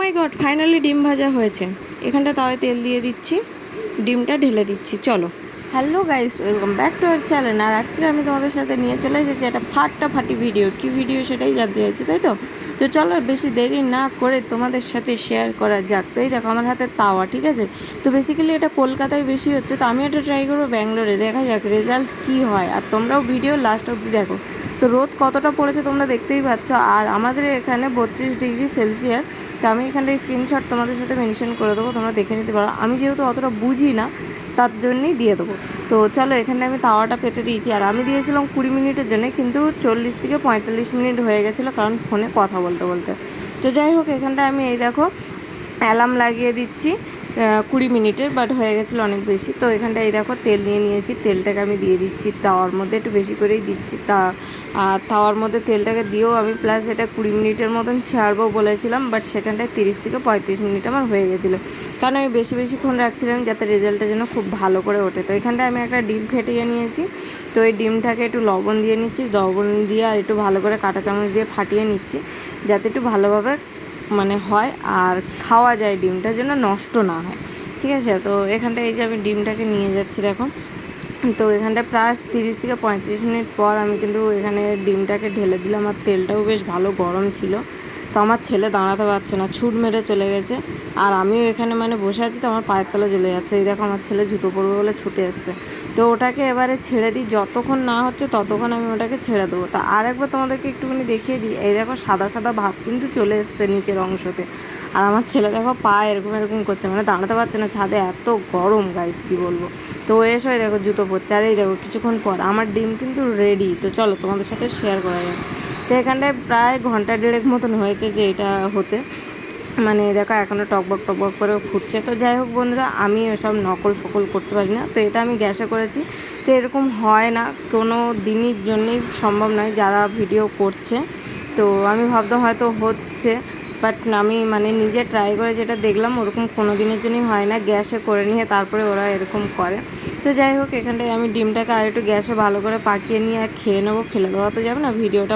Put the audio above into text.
মাই god finally ডিম ভাজা হয়েছে। এখানটা তাওয়ায় তেল দিয়ে দিচ্ছি। ডিমটা ঢেলে দিচ্ছি, চলো। Hello guys welcome back to our channel আর আজকে আমি তোমাদের সাথে নিয়ে চলে এসেছি একটা ফাটটা ফাটি ভিডিও কি ভিডিও সেটাই জানতে চাইছি, তাই তো? তো চলো বেশি দেরি না করে তোমাদের সাথে শেয়ার করা যাক। তো এই দেখো, আমার হাতে তাওয়া, ঠিক আছে? তো বেসিক্যালি এটা কলকাতায় বেশি হচ্ছে, তো আমি এটা ট্রাই করব ব্যাঙ্গালোরে। দেখা যাক রেজাল্ট কি হয়। আর তোমরাও ভিডিও লাস্ট অবধি দেখো। তো রোদ কতটা পড়েছে তোমরা দেখতেই পাচ্ছ। আর আমাদের এখানে বত্রিশ ডিগ্রি সেলসিয়াস তো আমি এখানটায় স্ক্রিনশট তোমাদের সাথে মেনশন করে দেবো, তোমরা দেখে নিতে পারো। আমি যেহেতু অতটা বুঝি না, তার জন্যই দিয়ে দেবো। তো চলো, এখানে আমি তাওয়াটা পেতে দিয়েছি। আর আমি দিয়েছিলাম কুড়ি মিনিটের জন্য, কিন্তু চল্লিশ থেকে পঁয়তাল্লিশ মিনিট হয়ে গেছিল কারণ ফোনে কথা বলতে বলতে। তো যাই হোক, এখানটায় আমি এই দেখো, অ্যালার্ম লাগিয়ে দিচ্ছি। কুড়ি মিনিটের বাট হয়ে গেছিল অনেক বেশি। তো এখানটায় দেখো, তেল নিয়ে নিয়েছি। তেলটাকে আমি দিয়ে দিচ্ছি তাওয়ার মধ্যে, একটু বেশি করেই দিচ্ছি তা। আর তাওয়ার মধ্যে তেলটাকে দিয়েও আমি প্লাস এটা কুড়ি মিনিটের মতন ছাড়বো বলেছিলাম বাট সেখানটায় তিরিশ থেকে পঁয়ত্রিশ মিনিট আমার হয়ে গেছিল। কারণ আমি বেশি বেশিক্ষণ রাখছিলাম যাতে রেজাল্টটা যেন খুব ভালো করে ওঠে। তো এখানটায় আমি একটা ডিম ফেটিয়ে নিয়েছি। তো এই ডিমটাকে একটু লবণ দিয়ে নিচ্ছি। লবণ দিয়ে আর একটু ভালো করে কাঁটা চামচ দিয়ে ফাটিয়ে নিচ্ছি, যাতে একটু ভালোভাবে মানে হয় আর খাওয়া যায় ডিমটা যেন নষ্ট না হয়। ঠিক আছে? তো এখানটা এই যে আমি ডিমটাকে নিয়ে যাচ্ছি দেখো তো এখানটা প্রায় তিরিশ থেকে পঁয়ত্রিশ মিনিট পর আমি কিন্তু এখানে ডিমটাকে ঢেলে দিলাম আর তেলটাও বেশ ভালো গরম ছিল। তো আমার ছেলে দাঁড়াতে পারছে না, ছুট মেরে চলে গেছে। আর আমিও এখানে মানে বসে আছি তো আমার পায়ের তলা চলে যাচ্ছে। এই দেখো আমার ছেলে জুতো পরবে বলে ছুটে এসছে। তো ওটাকে এবারে ছেড়ে দিই, যতক্ষণ না হচ্ছে ততক্ষণ আমি ওটাকে ছেড়ে দেবো। তা আর একবার তোমাদেরকে একটুখানি দেখিয়ে দিই, এই দেখো সাদা সাদা ভাব কিন্তু চলে এসছে নিচের অংশতে। আর আমার ছেলে দেখো পা এরকম এরকম করছে মানে দাঁড়াতে পারছে না ছাদে, এত গরম গাইস কি বলব। তো এসে দেখো জুতো পরছে, আর এই দেখো কিছুক্ষণ পর আমার ডিম কিন্তু রেডি তো চলো তোমাদের সাথে শেয়ার করা যাক। তো এখানটায় প্রায় ঘণ্টা দেড়েক মতন হয়েছে যে এটা হতে। মানে দেখো এখনও টকবক টকবক করে ফুটছে। তো যাই হোক বন্ধুরা, আমি ওসব নকল ফকল করতে পারি না। তো এটা আমি গ্যাসে করেছি। তো এরকম হয় না, কোনো দিনের জন্যই সম্ভব নয় যারা ভিডিও করছে। তো আমি ভাবতাম হয়তো হচ্ছে, বাট আমি মানে নিজে ট্রাই করে যেটা দেখলাম, ওরকম কোনো দিনের জন্যই হয় না। গ্যাসে করে নিয়ে তারপরে ওরা এরকম করে। তো যাই হোক, এখানটায় আমি ডিমটাকে আর একটু গ্যাসে ভালো করে পাকিয়ে নিয়ে খেয়ে নেব, ফেলে দেওয়া তো যাবে না, ভিডিওটা